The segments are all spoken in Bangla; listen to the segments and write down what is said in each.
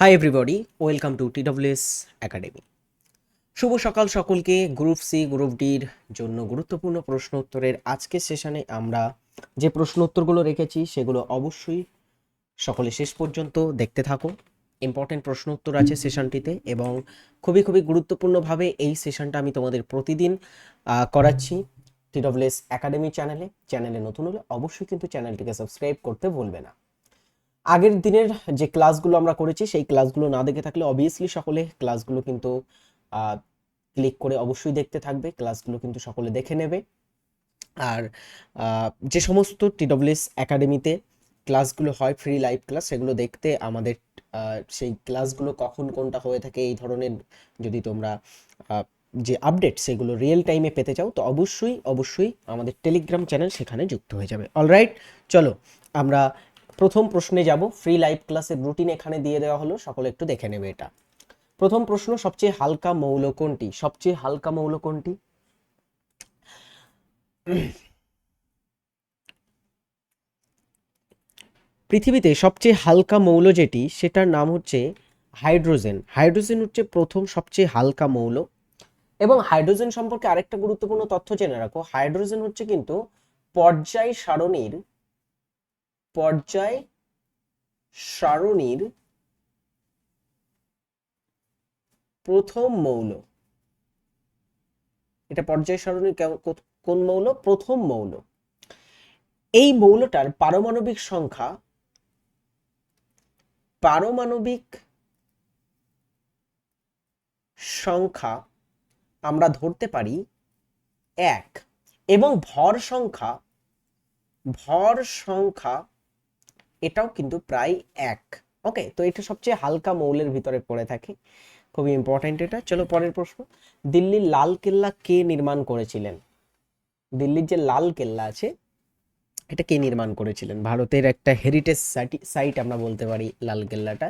Hi everybody welcome to TWS academy শুভ সকাল সকলকে। গ্রুপ সি গ্রুপ ডির জন্য গুরুত্বপূর্ণ প্রশ্ন উত্তরের আজকের সেশনে আমরা যে প্রশ্ন উত্তরগুলো রেখেছি, সেগুলো অবশ্যই সকলে শেষ পর্যন্ত দেখতে থাকো। ইম্পর্টেন্ট প্রশ্ন উত্তর আছে সেশনটিতে এবং খুবই খুবই গুরুত্বপূর্ণভাবে এই সেশনটা আমি তোমাদের প্রতিদিন করাচ্ছি টিডব্লিউএস একাডেমি চ্যানেলে চ্যানেলে নতুন হলে অবশ্যই কিন্তু চ্যানেলটিকে সাবস্ক্রাইব করতে ভুলবে না। আগের দিনের যে ক্লাসগুলো আমরা করেছি, সেই ক্লাসগুলো না দেখে থাকলে অবভিয়াসলি সকলে ক্লাসগুলো কিন্তু ক্লিক করে অবশ্যই দেখতে থাকবে, ক্লাসগুলো কিন্তু সকলে দেখে নেবে। আর যে সমস্ত টিডব্লিউএস একাডেমিতে ক্লাসগুলো হয় ফ্রি লাইভ ক্লাস সেগুলো দেখতে আমাদের সেই ক্লাসগুলো কখন কোনটা হয়ে থাকে, এই ধরনের যদি তোমরা যে আপডেট সেগুলো রিয়েল টাইমে পেতে চাও, তো অবশ্যই অবশ্যই আমাদের টেলিগ্রাম চ্যানেল সেখানে যুক্ত হয়ে যাবে। অলরাইট চলো, আমরা প্রথম প্রশ্নে যাব। ফ্রি লাইভ ক্লাসের রুটিন এখানে দিয়ে দেওয়া হলো। সকলে একটু দেখে নেবে এটা। প্রথম প্রশ্ন, সবচেয়ে হালকা মৌল কোনটি? সবচেয়ে হালকা মৌল কোনটি? পৃথিবীতে সবচেয়ে হালকা মৌল যেটি, সেটার নাম হচ্ছে হাইড্রোজেন। হাইড্রোজেন হচ্ছে প্রথম সবচেয়ে হালকা মৌল। এবং হাইড্রোজেন সম্পর্কে আরেকটা গুরুত্বপূর্ণ তথ্য জেনে রাখো। হাইড্রোজেন হচ্ছে কিন্তু পর্যায় সারণীর পর্যায় সারণীর প্রথম মৌল। এটা পর্যায় সারণীর কোন মৌল? প্রথম মৌল। এই মৌলটার পারমাণবিক সংখ্যা পারমাণবিক সংখ্যা আমরা ধরতে পারি এক এবং ভর সংখ্যা ভর সংখ্যা এটাও কিন্তু প্রায় এক। ওকে তো এটা সবচেয়ে হালকা মৌলের ভিতরে পড়ে থাকে। খুবই ইম্পর্ট্যান্ট এটা। চলো পরের প্রশ্ন। দিল্লির লাল কেল্লা কে নির্মাণ করেছিলেন? দিল্লির যে লাল কেল্লা আছে, এটা কে নির্মাণ করেছিলেন? ভারতের একটা হেরিটেজ সাইট আমরা বলতে পারি লাল কেল্লাটা।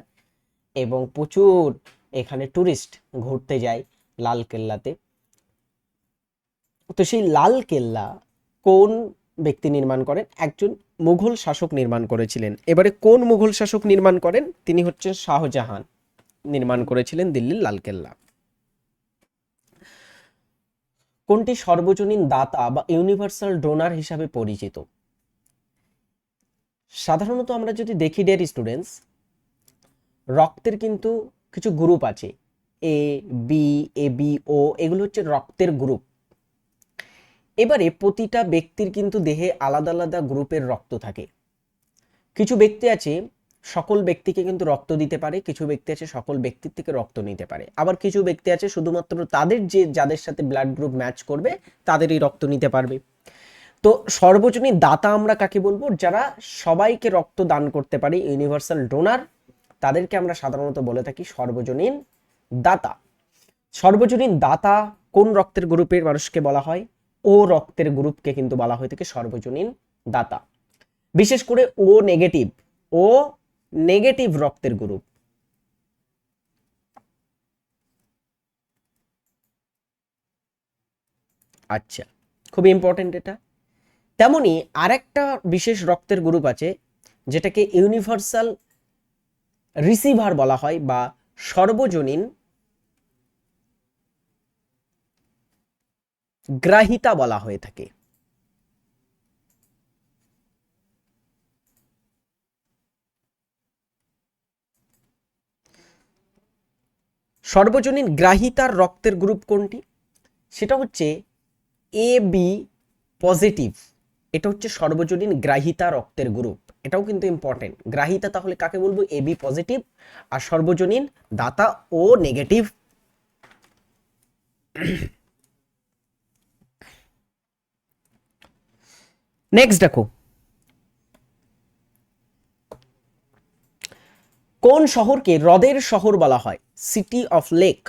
এবং প্রচুর এখানে টুরিস্ট ঘুরতে যায় লাল কেল্লাতে। তো সেই লাল কেল্লা কোন ব্যক্তি নির্মাণ করেন? একজন মুঘল শাসক নির্মাণ করেছিলেন। এবারে কোন মুঘল শাসক নির্মাণ করেন? তিনি হচ্ছেন শাহজাহান। নির্মাণ করেছিলেন দিল্লির লালকেল্লা। কোনটি সর্বজনীন দাতা বা ইউনিভার্সাল ডোনার হিসাবে পরিচিত? সাধারণত আমরা যদি দেখি ডেয়ার স্টুডেন্টস রক্তের কিন্তু কিছু গ্রুপ আছে। এ বি এ বি ও এগুলো হচ্ছে রক্তের গ্রুপ এবারে প্রতিটা ব্যক্তির কিন্তু দেহে আলাদা আলাদা গ্রুপের রক্ত থাকে। কিছু ব্যক্তি আছে, সকল ব্যক্তিকে কিন্তু রক্ত দিতে পারে, কিছু ব্যক্তি আছে, সকল ব্যক্তির থেকে রক্ত নিতে পারে। আবার কিছু ব্যক্তি আছে, শুধুমাত্র তাদের যে, যাদের সাথে ব্লাড গ্রুপ ম্যাচ করবে, তাদেরই রক্ত নিতে পারবে। তো সর্বজনীন দাতা আমরা কাকে বলব? যারা সবাইকে রক্ত দান করতে পারে ইউনিভার্সাল ডোনার তাদেরকে আমরা সাধারণত বলে থাকি সর্বজনীন দাতা। সর্বজনীন দাতা কোন রক্তের গ্রুপের মানুষকে বলা হয়? ও রক্তের গ্রুপকে কিন্তু বলা হয়ে থাকে সর্বজনীন দাতা। বিশেষ করে ও নেগেটিভ ও নেগেটিভ রক্তের গ্রুপ। আচ্ছা খুবই ইম্পর্টেন্ট এটা। তেমনি আরেকটা বিশেষ রক্তের গ্রুপ আছে, যেটাকে ইউনিভার্সাল রিসিভার বলা হয় বা সর্বজনীন গ্রাহিতা বলা হয়ে থাকে। সর্বজনীন গ্রাহিতার রক্তের গ্রুপ কোনটি? সেটা হচ্ছে এ বি পজিটিভ এটা হচ্ছে সর্বজনীন গ্রাহিতা রক্তের গ্রুপ। এটাও কিন্তু ইম্পর্টেন্ট গ্রাহিতা তাহলে কাকে বলব? এ বি পজিটিভ আর সর্বজনীন দাতা ও নেগেটিভ নেক্সট দেখো। কোন শহরকে হ্রদের শহর বলা হয়? সিটি অফ লেক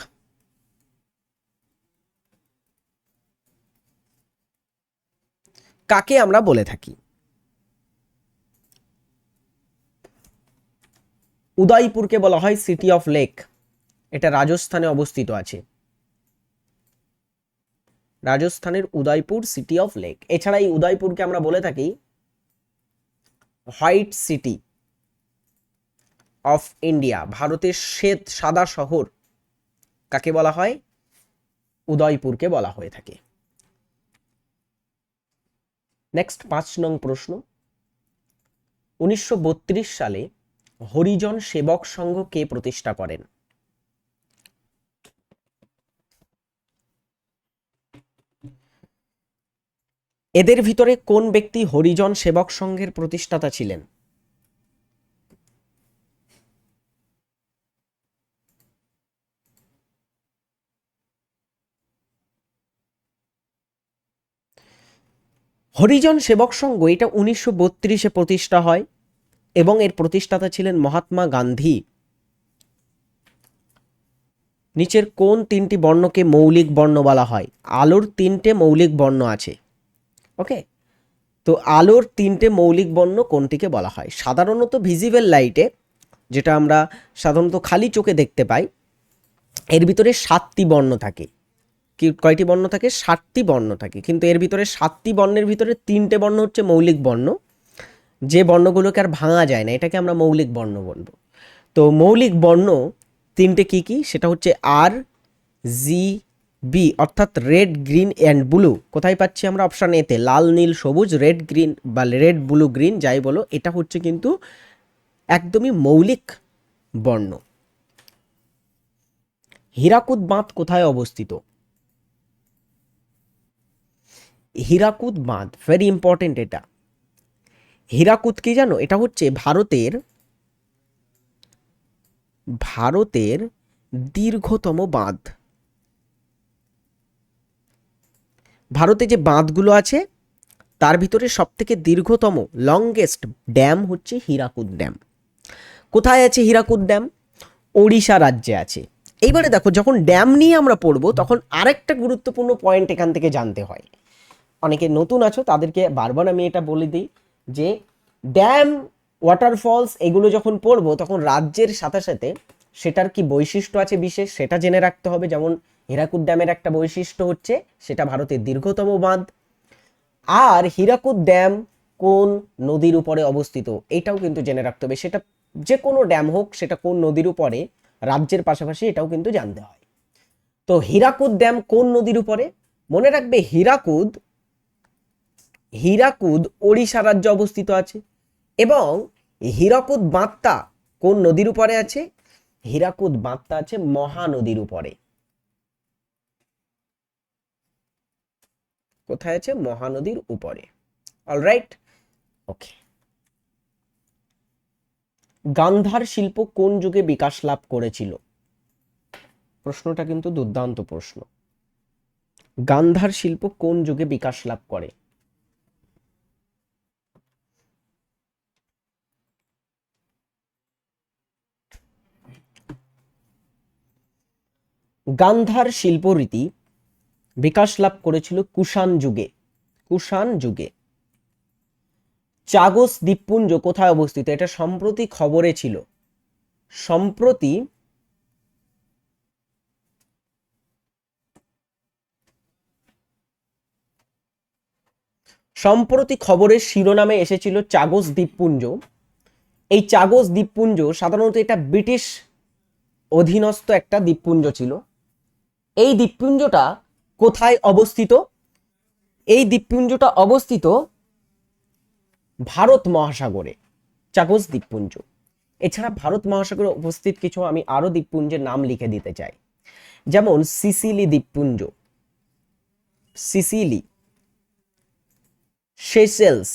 কাকে আমরা বলে থাকি? উদয়পুরকে বলা হয় সিটি অফ লেক এটা রাজস্থানে অবস্থিত আছে। রাজস্থানের উদয়পুর সিটি অফ লেক এছাড়া এই উদয়পুরকে আমরা বলে থাকি হোয়াইট সিটি অফ ইন্ডিয়া ভারতের শ্বেত সাদা শহর কাকে বলা হয়? উদয়পুরকে বলা হয়ে থাকে। নেক্সট পাঁচ নং প্রশ্ন। উনিশশো বত্রিশ সালে হরিজন সেবক সংঘ কে প্রতিষ্ঠা করেন? এদের ভিতরে কোন ব্যক্তি হরিজন সেবক সংঘের প্রতিষ্ঠাতা ছিলেন? হরিজন সেবক সংঘ এটা উনিশশো বত্রিশে প্রতিষ্ঠা হয় এবং এর প্রতিষ্ঠাতা ছিলেন মহাত্মা গান্ধী। নিচের কোন তিনটি বর্ণকে মৌলিক বর্ণ বলা হয়? আলোর তিনটে মৌলিক বর্ণ আছে। ওকে? তো আলোর তিনটে মৌলিক বর্ণ কোনটিকে বলা হয়? সাধারণত ভিজিবল লাইটে, যেটা আমরা সাধারণত খালি চোখে দেখতে পাই, এর ভিতরে সাতটি বর্ণ থাকে। কি, কয়টি বর্ণ থাকে? সাতটি বর্ণ থাকে। কিন্তু এর ভিতরে সাতটি বর্ণের ভিতরে তিনটে বর্ণ হচ্ছে মৌলিক বর্ণ। যে বর্ণগুলোকে আর ভাঙা যায় না, এটাকে আমরা মৌলিক বর্ণ বলব। তো মৌলিক বর্ণ তিনটে কি কি? সেটা হচ্ছে আর, জি বি অর্থাৎ রেড গ্রিন অ্যান্ড ব্লু কোথায় পাচ্ছি আমরা অপশান এতে লাল, নীল, সবুজ রেড গ্রিন বা রেড ব্লু গ্রিন যাই বলো, এটা হচ্ছে কিন্তু একদমই মৌলিক বর্ণ। হীরাকুদ বাঁধ কোথায় অবস্থিত? হীরাকুদ বাঁধ ভেরি ইম্পর্টেন্ট এটা। হীরাকুদ কি জানো? এটা হচ্ছে ভারতের ভারতের দীর্ঘতম বাঁধ। ভারতে যে বাঁধগুলো আছে, তার ভিতরে সবথেকে দীর্ঘতম লংগেস্ট ড্যাম হচ্ছে হীরাকুদ ড্যাম কোথায় আছে হীরাকুদ ড্যাম ওড়িশা রাজ্যে আছে। এইবারে দেখো, যখন ড্যাম নিয়ে আমরা পড়ব, তখন আরেকটা গুরুত্বপূর্ণ পয়েন্ট এখান থেকে জানতে হয়। অনেকে নতুন আছো, তাদেরকে বারবার আমি এটা বলে দিই যে ড্যাম ওয়াটারফলস এগুলো যখন পড়ব, তখন রাজ্যের সাথে সাথে সেটার কি বৈশিষ্ট্য আছে বিশেষ, সেটা জেনে রাখতে হবে। যেমন হীরাকুদ ড্যামের একটা বৈশিষ্ট্য হচ্ছে সেটা ভারতের দীর্ঘতম বাঁধ। আর হীরাকুদ ড্যাম কোন নদীর উপরে অবস্থিত এটাও কিন্তু জেনে রাখতে হবে। সেটা যে কোনো ড্যাম হোক, সেটা কোন নদীর উপরে, রাজ্যের পাশাপাশি এটাও কিন্তু জানতে হয়। তো হীরাকুদ ড্যাম কোন নদীর উপরে? মনে রাখবে হীরাকুদ হীরাকুদ ওড়িশা রাজ্যে অবস্থিত আছে এবং হীরাকুদ বাঁধটা কোন নদীর উপরে আছে? হীরাকুদ বাঁধটা আছে মহানদীর উপরে। কোথায় আছে? মহানদীর উপরে। অলরাইট ওকে গান্ধার শিল্প কোন যুগে বিকাশ লাভ করেছিল? প্রশ্নটা কিন্তু দুর্দান্ত প্রশ্ন। গান্ধার শিল্প কোন যুগে বিকাশ লাভ করে? গান্ধার শিল্পরীতি বিকাশ লাভ করেছিল কুষাণ যুগে। কুষাণ যুগে। চাগস দ্বীপপুঞ্জ কোথায় অবস্থিত? এটা সম্প্রতি খবরে ছিল। সম্প্রতি সম্প্রতি খবরের শিরোনামে এসেছিল চাগস দ্বীপপুঞ্জ। এই চাগস দ্বীপপুঞ্জ সাধারণত এটা ব্রিটিশ অধীনস্থ একটা দ্বীপপুঞ্জ ছিল। এই দ্বীপপুঞ্জটা কোথায় অবস্থিত? এই দ্বীপপুঞ্জটা অবস্থিত ভারত মহাসাগরে, চাগস দ্বীপপুঞ্জ। এছাড়া ভারত মহাসাগরে উপস্থিত কিছু আমি আরও দ্বীপপুঞ্জের নাম লিখে দিতে চাই। যেমন সিসিলি দ্বীপপুঞ্জ, সিসিলি, সেসেলস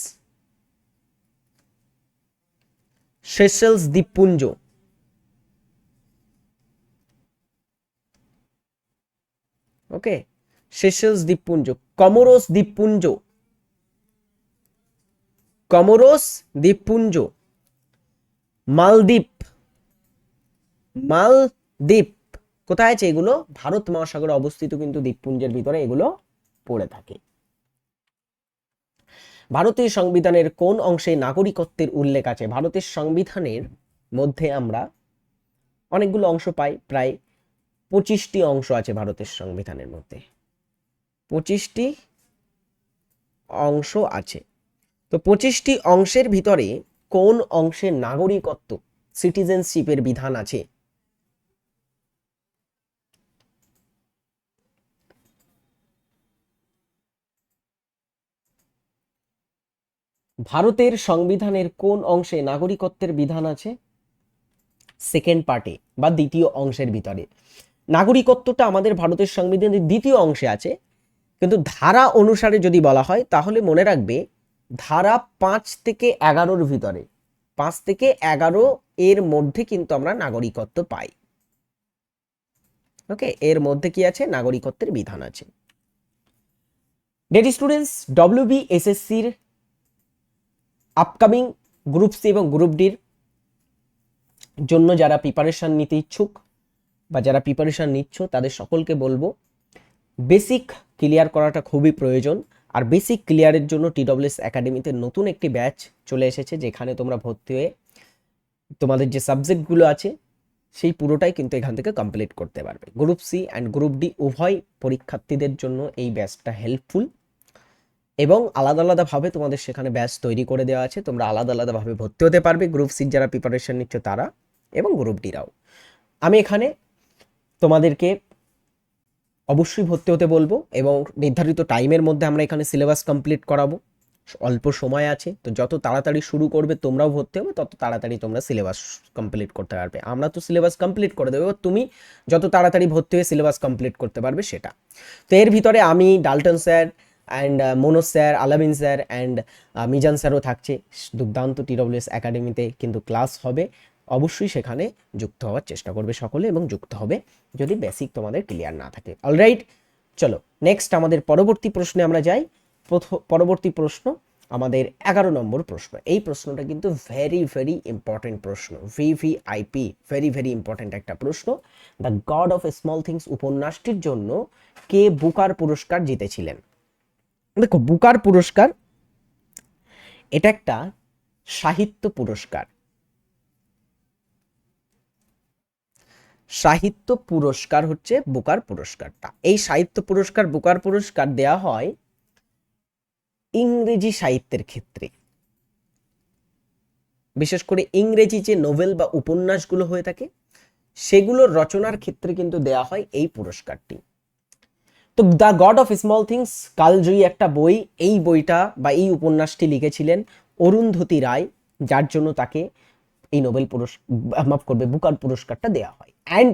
সেসেলস দ্বীপপুঞ্জ। ওকে? সেসেলস দ্বীপপুঞ্জ কমোরোস দ্বীপপুঞ্জ কমোরোস দ্বীপপুঞ্জ মালদ্বীপ মালদ্বীপ কোথায় আছে এগুলো? ভারত মহাসাগরে অবস্থিত কিন্তু দ্বীপপুঞ্জের ভিতরে এগুলো পড়ে থাকে। ভারতীয় সংবিধানের কোন অংশে নাগরিকত্বের উল্লেখ আছে? ভারতের সংবিধানের মধ্যে আমরা অনেকগুলো অংশ পাই, প্রায় পঁচিশটি অংশ আছে ভারতের সংবিধানের মধ্যে। পঁচিশটি অংশ আছে। তো পঁচিশটি অংশের ভিতরে কোন অংশে নাগরিকত্ব, সিটিজেনশিপের বিধান আছে? ভারতের সংবিধানের কোন অংশে নাগরিকত্বের বিধান আছে? সেকেন্ড পার্টে বা দ্বিতীয় অংশের ভিতরে। নাগরিকত্বটা আমাদের ভারতের সংবিধানের দ্বিতীয় অংশে আছে। কিন্তু ধারা অনুসারে যদি বলা হয়, তাহলে মনে রাখবে ধারা পাঁচ থেকে এগারোর ভিতরে, পাঁচ থেকে এগারো এর মধ্যে কিন্তু আমরা নাগরিকত্ব পাই। ওকে এর মধ্যে কি আছে? নাগরিকত্বের বিধান আছে। ডেটি স্টুডেন্টস ডব্লিউবি এসএসসির আপকামিং গ্রুপ সি এবং গ্রুপ ডির জন্য যারা প্রিপারেশন নিতে ইচ্ছুক বা যারা প্রিপারেশন নিচ্ছ, তাদের সকলকে বলব বেসিক ক্লিয়ার করাটা খুবই প্রয়োজন। আর বেসিক ক্লিয়ারের জন্য টিডব্লিউএস একাডেমিতে নতুন একটি ব্যাচ চলে এসেছে, যেখানে তোমরা ভর্তি হয়ে তোমাদের যে সাবজেক্টগুলো আছে, সেই পুরোটাই কিন্তু এখান থেকে কমপ্লিট করতে পারবে। Group C and group D উভয় পরীক্ষার্থীদের জন্য এই ব্যাচটা হেল্পফুল। এবং আলাদা আলাদাভাবে তোমাদের সেখানে ব্যাচ তৈরি করে দেওয়া আছে, তোমরা আলাদা আলাদাভাবে ভর্তি হতে পারবে, গ্রুপ সির যারা প্রিপারেশন নিচ্ছ তারা এবং গ্রুপ ডিরাও। আমি এখানে তোমাদেরকে অবশ্যই ভর্তি হতে বলব এবং নির্ধারিত টাইমের মধ্যে আমরা এখানে সিলেবাস কমপ্লিট করাবো। অল্প সময় আছে, তো যত তাড়াতাড়ি শুরু করবে তোমরাও ভর্তি হবে, তত তাড়াতাড়ি তোমরা সিলেবাস কমপ্লিট করতে পারবে। আমরা তো সিলেবাস কমপ্লিট করে দেবো তুমি যত তাড়াতাড়ি ভর্তি হয়ে সিলেবাস কমপ্লিট করতে পারবে সেটা। তো এর ভিতরে আমি Dalton sir and Manoj sir, Alamin sir and Mizan স্যারও থাকছে। দুর্দান্ত টিডব্লিউএস একাডেমিতে কিন্তু ক্লাস হবে। অবশ্যই সেখানে যুক্ত হওয়ার চেষ্টা করবে সকলে এবং যুক্ত হবে যদি বেসিক তোমাদের ক্লিয়ার না থাকে। অলরাইট চলো নেক্সট আমাদের পরবর্তী প্রশ্নে আমরা যাই। পরবর্তী প্রশ্ন, আমাদের এগারো নম্বর প্রশ্ন। এই প্রশ্নটা কিন্তু ভেরি ভেরি ইম্পর্টেন্ট প্রশ্ন। ভিভিআইপি ভেরি ভেরি ইম্পর্টেন্ট একটা প্রশ্ন। The God of Small Things উপন্যাসটির জন্য কে বুকার পুরস্কার জিতেছিলেন? দেখো, বুকার পুরস্কার, এটা একটা সাহিত্য পুরস্কার। সাহিত্য পুরস্কার হচ্ছে বুকার পুরস্কারটা। এই সাহিত্য পুরস্কার, বুকার পুরস্কার দেয়া হয় ইংরেজি সাহিত্যের ক্ষেত্রে। বিশেষ করে ইংরেজি যে নোভেল বা উপন্যাসগুলো হয়ে থাকে, সেগুলোর রচনার ক্ষেত্রে কিন্তু দেয়া হয় এই পুরস্কারটি। তো the God of Small Things, কালজয়ী একটা বই, এই বইটা বা এই উপন্যাসটি লিখেছিলেন অরুন্ধতী রায়, যার জন্য তাকে এই নোবেল পুরস্কার মাফ করবে বুকার পুরস্কারটা দেওয়া হয়। অ্যান্ড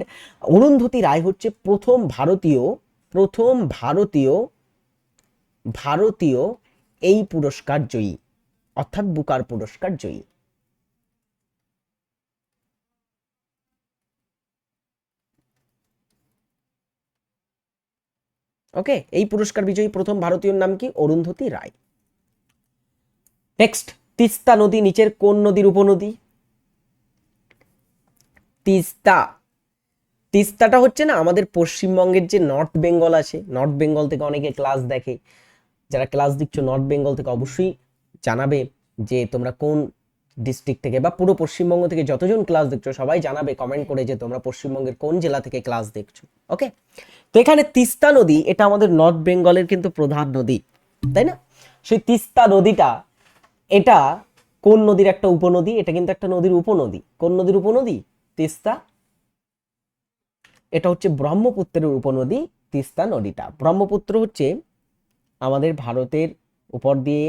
অরুন্ধতী রায় হচ্ছে প্রথম ভারতীয় প্রথম ভারতীয় ভারতীয় এই পুরস্কার জয়ী। অর্থাৎ বুকার পুরস্কার জয়ী। ওকে এই পুরস্কার বিজয়ী প্রথম ভারতীয়র নাম কি? অরুন্ধতী রায়। নেক্সট তিস্তা নদী, নিচের কোন নদীর উপনদী? তিস্তা। তিস্তাটা হচ্ছে না, আমাদের পশ্চিমবঙ্গের যে নর্থ বেঙ্গল আছে নর্থ বেঙ্গল থেকে অনেকে ক্লাস দেখে। যারা ক্লাস দিচ্ছ নর্থ বেঙ্গল থেকে অবশ্যই জানাবে যে তোমরা কোন ডিস্ট্রিক্ট থেকে বা পুরো পশ্চিমবঙ্গ থেকে যতজন ক্লাস দেখছ, সবাই জানাবে কমেন্ট করে যে তোমরা পশ্চিমবঙ্গের কোন জেলা থেকে ক্লাস দেখছ ওকে তো এখানে তিস্তা নদী, এটা আমাদের নর্থ বেঙ্গলের কিন্তু প্রধান নদী, তাই না? সেই তিস্তা নদীটা, এটা কোন নদীর একটা উপনদী? এটা কিন্তু একটা নদীর উপনদী। কোন নদীর উপনদী? তিস্তা। এটা হচ্ছে ব্রহ্মপুত্রের উপনদী তিস্তা নদীটা। ব্রহ্মপুত্র হচ্ছে আমাদের ভারতের উপর দিয়ে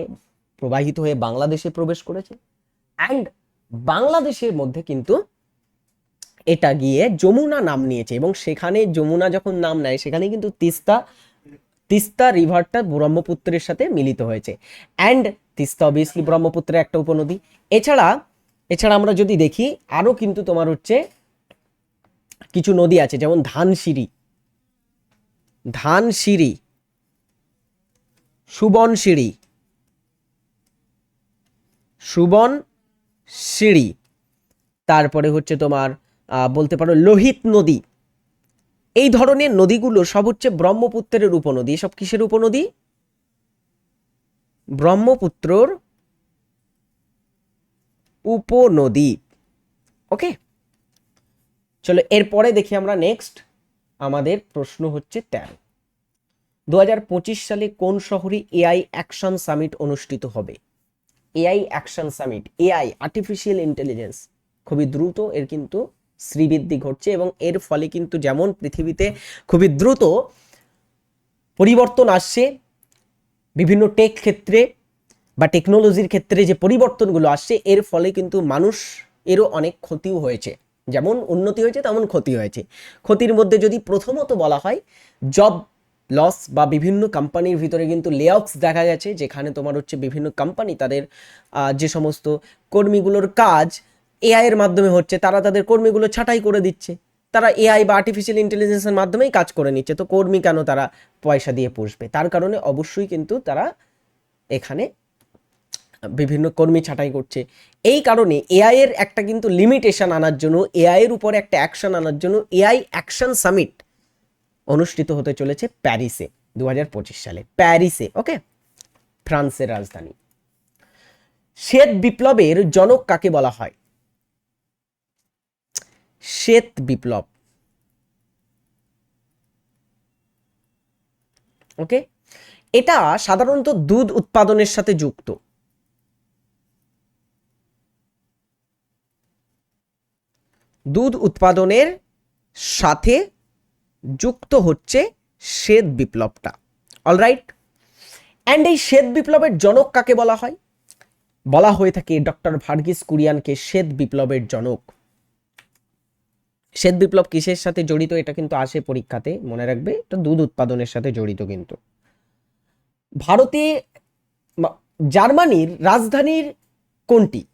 প্রবাহিত হয়ে বাংলাদেশে প্রবেশ করেছে। অ্যান্ড বাংলাদেশের মধ্যে কিন্তু এটা গিয়ে যমুনা নাম নিয়েছে এবং সেখানে যমুনা যখন নাম নেয়, সেখানে কিন্তু তিস্তা তিস্তা রিভারটা ব্রহ্মপুত্রের সাথে মিলিত হয়েছে। অ্যান্ড তিস্তা অবভিয়াসলি ব্রহ্মপুত্রের একটা উপনদী। এছাড়া এছাড়া আমরা যদি দেখি, আরও কিন্তু তোমার হচ্ছে কিছু নদী আছে, যেমন ধানসিঁড়ি। ধানসিঁড়ি, সুবনসিঁড়ি সুবন সিঁড়ি তারপরে হচ্ছে তোমার বলতে পারো লোহিত নদী। এই ধরনের নদীগুলো সব হচ্ছে ব্রহ্মপুত্রের উপনদী। সব কিসের উপনদী? ব্রহ্মপুত্রর উপনদী। ওকে? চলো এরপরে দেখি আমরা নেক্সট আমাদের প্রশ্ন হচ্ছে তেরো। দু সালে কোন শহরে এআই অ্যাকশন সামিট অনুষ্ঠিত হবে? AI action summit, AI artificial intelligence খুবই দ্রুত এর কিন্তু শ্রীবৃদ্ধি ঘটছে এবং এর ফলে কিন্তু যেমন পৃথিবীতে খুবই দ্রুত পরিবর্তন আসছে, বিভিন্ন টেক ক্ষেত্রে বা টেকনোলজির ক্ষেত্রে যে পরিবর্তনগুলো আসছে, এর ফলে কিন্তু মানুষ এরও অনেক ক্ষতিও হয়েছে। যেমন উন্নতি হয়েছে, তেমন ক্ষতি হয়েছে। ক্ষতির মধ্যে যদি প্রথমত বলা হয় জব লস বা বিভিন্ন কোম্পানির ভিতরে কিন্তু লেঅফস দেখা গেছে, যেখানে তোমার হচ্ছে বিভিন্ন কোম্পানি তাদের যে সমস্ত কর্মীগুলোর কাজ এআই এর মাধ্যমে হচ্ছে, তারা তাদের কর্মীগুলো ছাঁটাই করে দিচ্ছে। তারা এআই বা আর্টিফিশিয়াল ইন্টেলিজেন্সের মাধ্যমেই কাজ করে নিচ্ছে। তো কর্মী কেন তারা পয়সা দিয়ে পুষবে? তার কারণে অবশ্যই কিন্তু তারা এখানে বিভিন্ন কর্মী ছাঁটাই করছে। এই কারণে এআই এর একটা কিন্তু লিমিটেশন আনার জন্য এআই এর উপরে একটা অ্যাকশন আনার জন্য এআই অ্যাকশন সামিট অনুষ্ঠিত হতে চলেছে প্যারিসে দু হাজার পঁচিশ সালে। প্যারিসে ওকে ফ্রান্সের রাজধানী। শ্বেত বিপ্লবের জনক কাকে বলা হয়? শ্বেত বিপ্লব। ওকে এটা সাধারণত দুধ উৎপাদনের সাথে যুক্ত। দুধ উৎপাদনের সাথে যুক্ত হচ্ছে শ্বেত বিপ্লবটা। অলরাইট অ্যান্ড এই শ্বেত বিপ্লবের জনক কাকে বলা হয়? বলা হয়ে থাকে ডক্টর ভার্গিস কুরিয়ানকে শ্বেত বিপ্লবের জনক। শ্বেত বিপ্লব কিসের সাথে জড়িত? এটা কিন্তু আসে পরীক্ষাতে, মনে রাখবে। এটা দুধ উৎপাদনের সাথে জড়িত কিন্তু। ভারতে জার্মানির রাজধানীর কোনটি?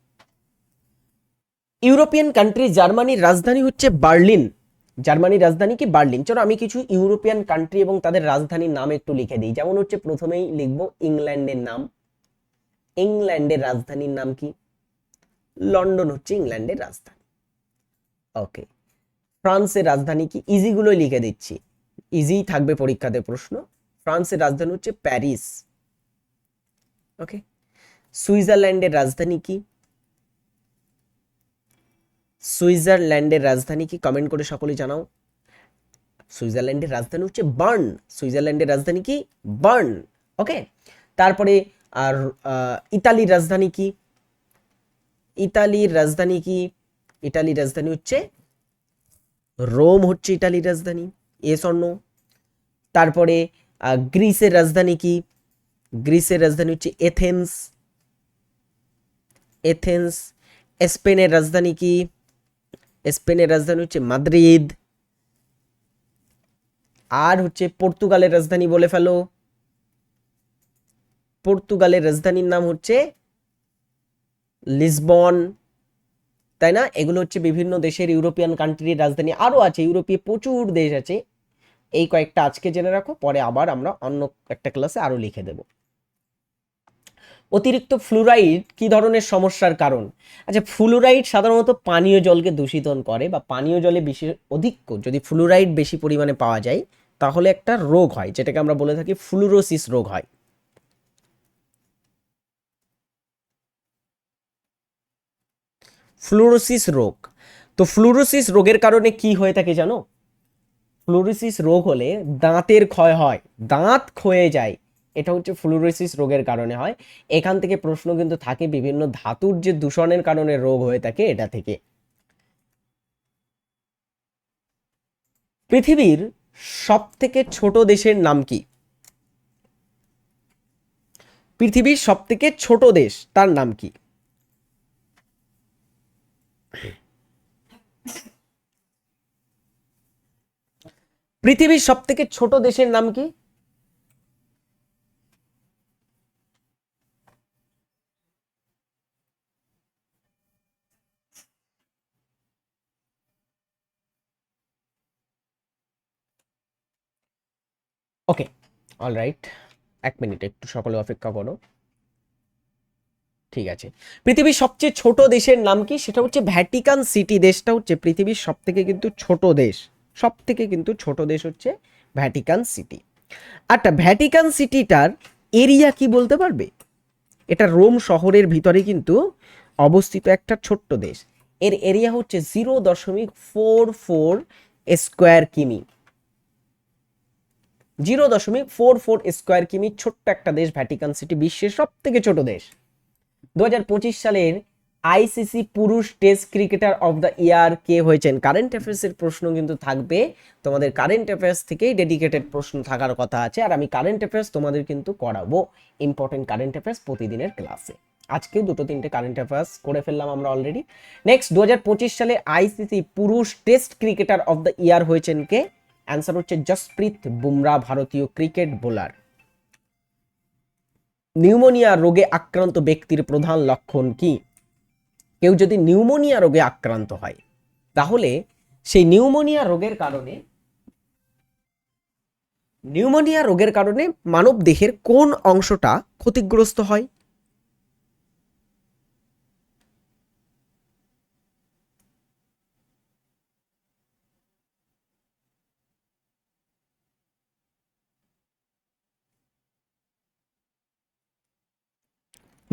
ইউরোপিয়ান কান্ট্রি জার্মানির রাজধানী হচ্ছে বার্লিন। জার্মানির রাজধানী কি বার্লিন? চলো আমি কিছু ইউরোপিয়ান কান্ট্রি এবং তাদের রাজধানীর নাম একটু লিখে দিই। যেমন হচ্ছে প্রথমেই লিখব ইংল্যান্ডের নাম। ইংল্যান্ডের রাজধানীর নাম কি? লন্ডন হচ্ছে ইংল্যান্ডের রাজধানী। ওকে ফ্রান্সের রাজধানী কি? ইজিগুলো লিখে দিচ্ছি। ইজি থাকবে পরীক্ষাতে প্রশ্ন। ফ্রান্সের রাজধানী হচ্ছে প্যারিস। ওকে সুইজারল্যান্ডের রাজধানী কি? সুইজারল্যান্ডের রাজধানী কি? কমেন্ট করে সকলে জানাও। সুইজারল্যান্ডের রাজধানী হচ্ছে বার্ন। সুইজারল্যান্ডের রাজধানী কি? বার্ন। ওকে তারপরে আর ইতালির রাজধানী কি? ইতালির রাজধানী কি? ইতালির রাজধানী হচ্ছে রোম হচ্ছে ইতালির রাজধানী। এ স্বর্ণ। তারপরে গ্রিসের রাজধানী কি? গ্রিসের রাজধানী হচ্ছে এথেন্স। এথেন্স। স্পেনের রাজধানী কি? স্পেনের রাজধানী হচ্ছে মাদ্রিদ। আর হচ্ছে পর্তুগালের রাজধানী বলে ফেলো। পর্তুগালের রাজধানীর নাম হচ্ছে লিসবন। তাই না? এগুলো হচ্ছে বিভিন্ন দেশের ইউরোপিয়ান কান্ট্রির রাজধানী। আরও আছে ইউরোপীয় প্রচুর দেশ আছে। এই কয়েকটা আজকে জেনে রাখো, পরে আবার আমরা অন্য একটা ক্লাসে আরও লিখে দেব। অতিরিক্ত ফ্লুরাইড কি ধরনের সমস্যার কারণ? আচ্ছা ফ্লুরাইড সাধারণত পানীয় জলকে দূষিত করে বা পানীয় জলে বেশি, অধিক যদি ফ্লুরাইড বেশি পরিমাণে পাওয়া যায়, তাহলে একটা রোগ হয়, যেটাকে আমরা বলে থাকি ফ্লুরোসিস রোগ হয়। ফ্লুরোসিস রোগ। তো ফ্লুরোসিস রোগের কারণে কি হয়ে থাকে জানো? ফ্লুরোসিস রোগ হলে দাঁতের ক্ষয় হয়, দাঁত ক্ষয়ে যায়। এটা হচ্ছে ফ্লুরোসিস রোগের কারণে হয়। এখান থেকে প্রশ্ন কিন্তু থাকে বিভিন্ন ধাতুর যে দূষণের কারণে রোগ হয়ে থাকে এটা থেকে। পৃথিবীর সব থেকে ছোট দেশের নাম কি? পৃথিবীর সব থেকে ছোট দেশ, তার নাম কি? পৃথিবীর সব থেকে ছোট দেশের নাম কি? ওকে অলরাইট এক মিনিট একটু সকলে অপেক্ষা করো। ঠিক আছে। পৃথিবীর সবচেয়ে ছোট দেশের নাম কি? সেটা হচ্ছে ভ্যাটিকান সিটি দেশটা হচ্ছে পৃথিবীর সব থেকে কিন্তু ছোট দেশ। সব থেকে কিন্তু ছোট দেশ হচ্ছে ভ্যাটিকান সিটি আচ্ছা ভ্যাটিকান সিটিটার এরিয়া কি বলতে পারবে? এটা রোম শহরের ভিতরে কিন্তু অবস্থিত একটা ছোট্ট দেশ। এর এরিয়া হচ্ছে জিরো দশমিক ফোর ফোর স্কোয়ার কিমি। জিরো দশমিক ফোর ফোর স্কোয়ার কিমি ছোট্ট একটা দেশ ভ্যাটিকান সিটি বিশ্বের সব থেকে ছোট দেশ। দু হাজার পঁচিশ সালের আইসিসি পুরুষ test cricketer of the year কে হয়েছেন? কারেন্ট অ্যাফেয়ার্সের প্রশ্ন কিন্তু থাকবে। তোমাদের কারেন্ট অ্যাফেয়ার্স থেকেই ডেডিকেটেড প্রশ্ন থাকার কথা আছে। আর আমি কারেন্ট অ্যাফেয়ার্স তোমাদের কিন্তু করাবো ইম্পর্টেন্ট কারেন্ট অ্যাফেয়ার্স প্রতিদিনের ক্লাসে। আজকে দুটো তিনটে কারেন্ট অ্যাফেয়ার্স করে ফেললাম আমরা অলরেডি নেক্সট দু হাজার পঁচিশ সালে আইসিসি পুরুষ test cricketer of the year হয়েছেন কে? অ্যান্সার হচ্ছে জসপ্রীত বুমরা ভারতীয় ক্রিকেট বোলার নিউমোনিয়া রোগে আক্রান্ত ব্যক্তির প্রধান লক্ষণ কি? কেউ যদি নিউমোনিয়া রোগে আক্রান্ত হয়, তাহলে সেই নিউমোনিয়া রোগের কারণে নিউমোনিয়া রোগের কারণে মানব দেহের কোন অংশটা ক্ষতিগ্রস্ত হয়?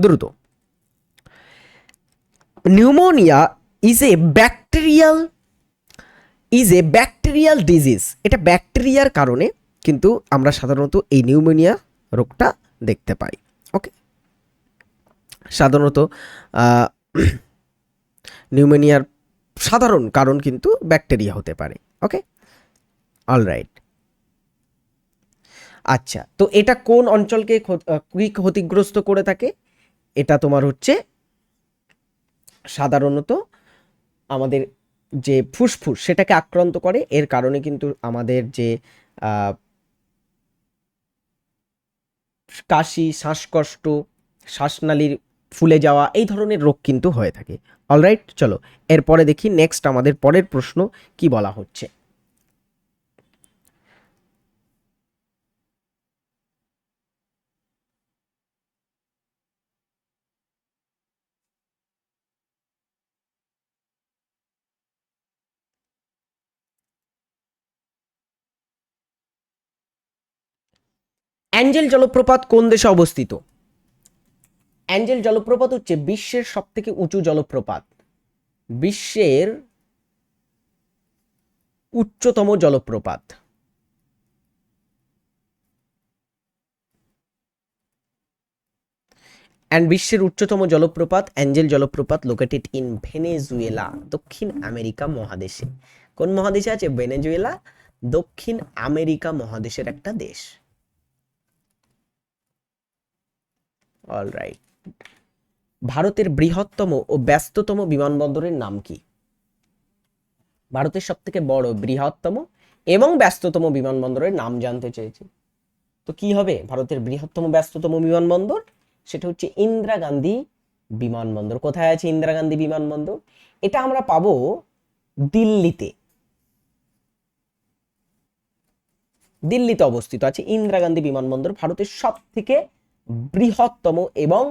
দ্রুত। Pneumonia is a bacterial is a bacterial disease এটা ব্যাকটেরিয়ার কারণে কিন্তু আমরা সাধারণত এই নিউমোনিয়া রোগটা দেখতে পাই। ওকে সাধারণত নিউমোনিয়ার সাধারণ কারণ কিন্তু ব্যাকটেরিয়া হতে পারে। ওকে অলরাইট আচ্ছা তো এটা কোন অঞ্চলকে ক্ষতিগ্রস্ত করে থাকে? এটা তোমার হচ্ছে সাধারণত আমাদের যে ফুসফুস সেটাকে আক্রান্ত করে। এর কারণে কিন্তু আমাদের যে কাশি, শ্বাসকষ্ট, শ্বাসনালীর ফুলে যাওয়া এই ধরনের রোগ কিন্তু হয়ে থাকে। অলরাইট চলো, এরপরে দেখি নেক্সট আমাদের পরের প্রশ্ন কি বলা হচ্ছে। অ্যাঞ্জেল জলপ্রপাত কোন দেশে অবস্থিত? অ্যাঞ্জেল জলপ্রপাত হচ্ছে বিশ্বের সব থেকে উঁচু জলপ্রপাত। বিশ্বের উচ্চতম জলপ্রপাত। অ্যান্ড বিশ্বের উচ্চতম জলপ্রপাত, অ্যাঞ্জেল জলপ্রপাত লোকেটেড ইন ভেনেজুয়েলা দক্ষিণ আমেরিকা মহাদেশে। কোন মহাদেশে আছে? ভেনেজুয়েলা দক্ষিণ আমেরিকা মহাদেশের একটা দেশ। অলরাইট ভারতের বৃহত্তম ও ব্যস্ততম বিমানবন্দরের নাম কি? ভারতের সব থেকে বড়, বৃহত্তম এবং ব্যস্ততম বিমানবন্দরের নাম জানতে চেয়েছি। তো কি হবে? ভারতের বৃহত্তম, ব্যস্ততম বিমানবন্দর? সেটা হচ্ছে ইন্দিরা গান্ধী বিমানবন্দর। কোথায় আছে ইন্দিরা গান্ধী বিমানবন্দর? এটা আমরা পাবো দিল্লিতে। দিল্লিতে অবস্থিত আছে ইন্দিরা গান্ধী বিমানবন্দর, ভারতের সব থেকে বৃহত্তম এবং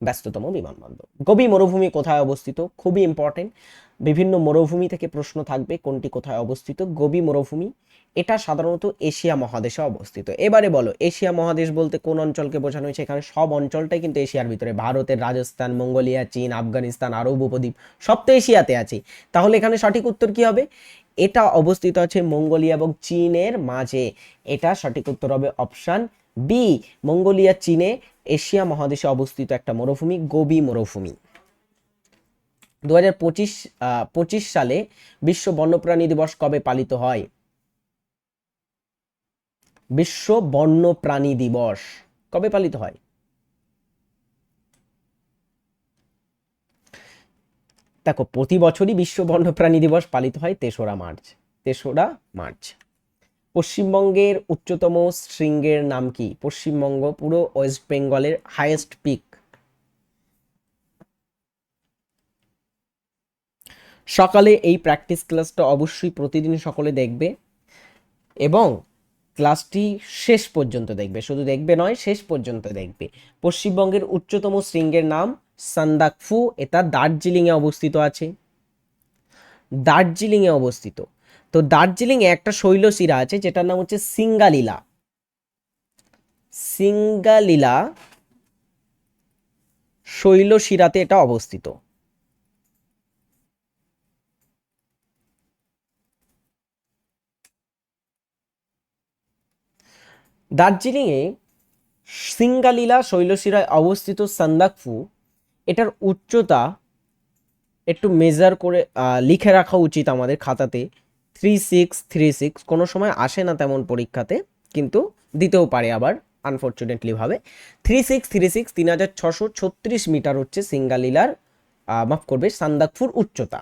ব্যস্ততম বিমানবন্দর। গোবি মরুভূমি কোথায় অবস্থিত? খুবই ইম্পর্টেন্ট বিভিন্ন মরুভূমি থেকে প্রশ্ন থাকবে, কোনটি কোথায় অবস্থিত? গোবি মরুভূমি, এটা সাধারণত এশিয়া মহাদেশে অবস্থিত। এবারে বলো, এশিয়া মহাদেশ বলতে কোন অঞ্চলকে বোঝানো হয়েছে? এখানে সব অঞ্চলটাই কিন্তু এশিয়ার ভিতরে। ভারতের রাজস্থান, মঙ্গোলিয়া, চীন, আফগানিস্তান, আরব উপদ্বীপ, সব তো এশিয়াতে আছে। তাহলে এখানে সঠিক উত্তর কি হবে? এটা অবস্থিত আছে মঙ্গোলিয়া এবং চীনের মাঝে। এটা সঠিক উত্তর হবে অপশান বি, মঙ্গোলিয়া, চীনে এশিয়া মহাদেশে অবস্থিত একটা মরুভূমি, গোবি মরুভূমি। দু হাজার পঁচিশ পঁচিশ সালে বিশ্ব বন্যপ্রাণী দিবস কবে পালিত হয়? বিশ্ব বন্যপ্রাণী দিবস কবে পালিত হয়? দেখো, প্রতি বছরই বিশ্ব বন্যপ্রাণী দিবস পালিত হয় তেসরা মার্চ তেসরা মার্চ। পশ্চিমবঙ্গের উচ্চতম শৃঙ্গের নাম কি? পশ্চিমবঙ্গ, পুরো ওয়েস্ট বেঙ্গলের হাইয়েস্ট পিক। সকালে এই প্র্যাকটিস ক্লাসটা অবশ্যই প্রতিদিন সকলে দেখবে এবং ক্লাসটি শেষ পর্যন্ত দেখবে। শুধু দেখবে নয়, শেষ পর্যন্ত দেখবে। পশ্চিমবঙ্গের উচ্চতম শৃঙ্গের নাম সান্দাকফু। এটা দার্জিলিংয়ে অবস্থিত আছে। দার্জিলিংয়ে অবস্থিত। তো দার্জিলিংয়ে একটা শৈলশিরা আছে, যেটার নাম হচ্ছে সিঙ্গালীলা। সিঙ্গালীলা শৈলশিরাতে এটা অবস্থিত। দার্জিলিংয়ে সিঙ্গালীলা শৈলশিরায় অবস্থিত সান্দাকফু, এটার উচ্চতা একটু মেজার করে লিখে রাখা উচিত আমাদের খাতাতে। থ্রি সিক্স থ্রি সিক্স কোনো সময় আসে না তেমন পরীক্ষাতে, কিন্তু দিতেও পারে আবার আনফর্চুনেটলি ভাবে। থ্রি সিক্স থ্রি সিক্স তিন হাজার ছশো ছত্রিশ মিটার হচ্ছে সিঙ্গালীলার মাফ করবে, সান্দাকফুর উচ্চতা।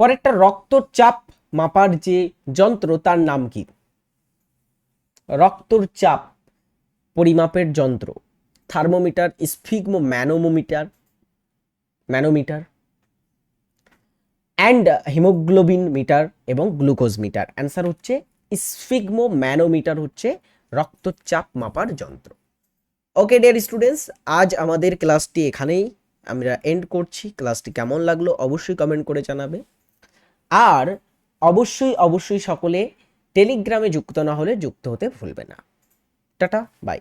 পরেরটা রক্তচাপ মাপার যে যন্ত্র, তার নাম কি? রক্তর চাপ পরিমাপের যন্ত্র। Thermometer sphygmomanometer manometer and haemoglobin meter এবং গ্লুকোজ মিটার অ্যান্সার হচ্ছে স্ফিগমো ম্যানোমিটার হচ্ছে রক্তচাপ মাপার যন্ত্র। ওকে ডিয়ার স্টুডেন্টস আজ আমাদের ক্লাসটি এখানেই আমরা এন্ড করছি। ক্লাসটি কেমন লাগল অবশ্যই কমেন্ট করে জানাবে। আর অবশ্যই অবশ্যই সকলে টেলিগ্রামে যুক্ত না হলে যুক্ত হতে ভুলবে না। Tata bye